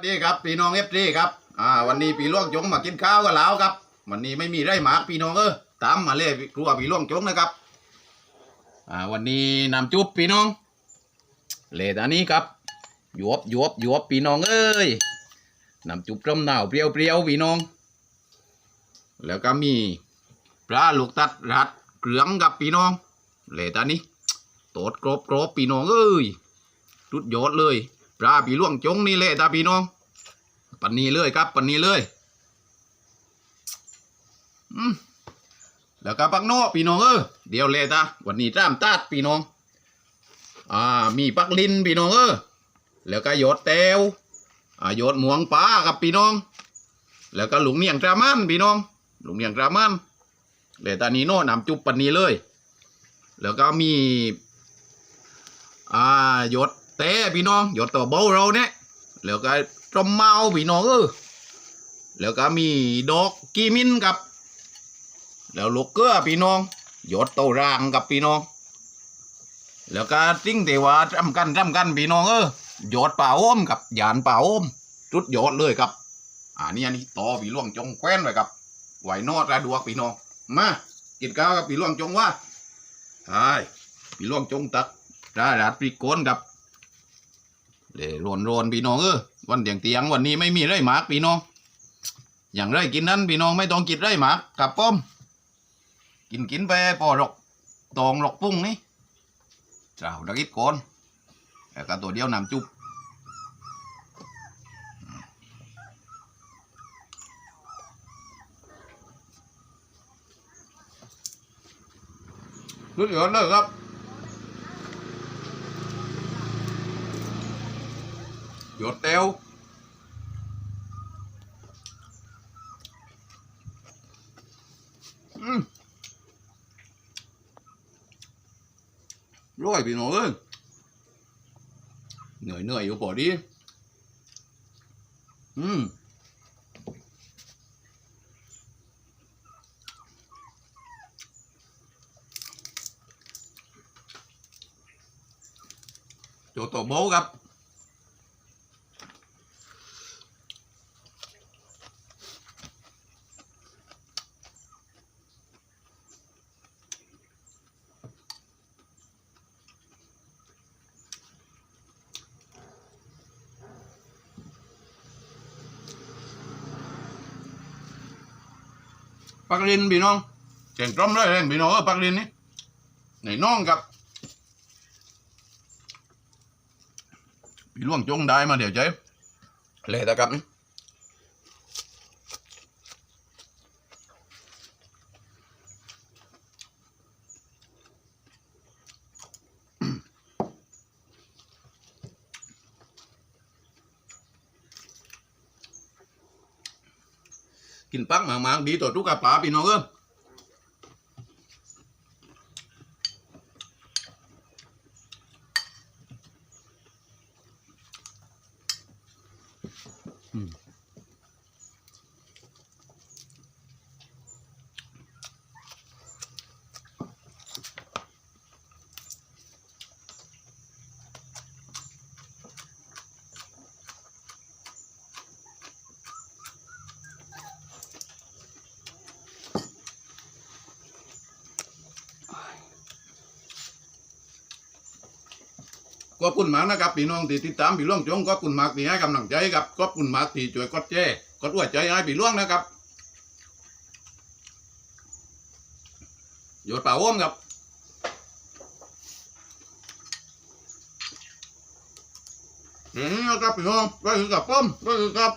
วัสดีครับพี่น้องเอฟซีครับอ่าวันนี้พี่ล่วงจงมากินข้าวกันแล้วครับ วันนี้ไม่มีไรหมากพี่น้องเออตามมาเลยครัวพี่ล่วงจงนะครับอ่าวันนี้นำจุ๊บพี่น้องเลตอันนี้ครับหยวบหยวบหยวบพี่น้องเอ้ยนำจุ๊บต้มหนาวเปรี้ยวเปรี้ยวๆพี่น้อง แล้วก็มีปลาลูกตัดรัดเกลืองกับพี่น้องเลตอันนี้โตดกรอบกรอบพี่น้องเอ้ยรุดยอดเลย ปลาพี่ล่วงจงนี่แหละตาพี่น้องปันนี้เลยครับปันนี้เลยอืมแล้วก็ปักโนพี่น้องเออเดี๋ยวเลยตาวันนี้จ้ามตาดพี่น้อง อ่า มีปักลินพี่น้องเออแล้วก็หยดแตวอ่าหยดหมวงปลาครับพี่น้อง แล้วก็หลุงเนียงตรามันพี่น้อง หลุงเนียงตรามันเลยตานี้โน่นำจุบปันนี้เลย แล้วก็มี อ่ายด แต่พี่น้องหยดตัวเบาเราเนี่ยแล้วก็จมเมาพี่น้องเออแล้วก็มีดอกกีมินกับ แล้วลูกเกลือพี่น้องหยดตัวรางกับพี่น้อง แล้วก็ติ้งเทว่าจำกันจำกันพี่น้องเออหยดป่าโอมกับยานป่าโอมจุดหยดเลยครับอ่านี่อันนี้ต่อพี่ล่วงจงแคว้นไว้ครับไหวนอดระดวกพี่น้องมากินข้าวกับพี่ล่วงจงว่าใช่พี่ล่วงจงตักราดาดปริกโกนกับ เดรวนรวนพี่น้องเออวันเตียงเตียงวันนี้ไม่มีไรหมากพี่น้อง อย่างไรกินนั้นพี่น้องไม่ต้องกินไรหมากกับป้อม กินกินไปพอหรอกตองหรอกปุ้งนี่เจ้าดักอิดโกนแต่ก็ตัวเดียวนำจุบสุดยอดเลยครับ หยดเตียวอืมร้อยพี่น้องเอ้ยเหนื่อยเหนื่อยอยู่พอดีอืมโจโตโบครับ ปักลินพี่น้องเก่งกล้อมเลยเองพี่น้องเออปักลินนี่ไหนน้องครับพี่ล่วงจงได้มาเดี๋ยวใจเละตะกับนี่ กินปักหมากๆดีต่อทุกกระป๋าพี่น้องเออ ขอบคุณมากนะครับพี่น้องที่ติดตามพี่ล่วงจงขอบคุณมากที่ให้กำลังใจครับขอบคุณมากที่ช่วยกดแชร์กดอวดใจให้พี่ล่วงนะครับโยดเป่าโอมครับอืมครับพี่น้องก็คือกับป้อมก็คือกับ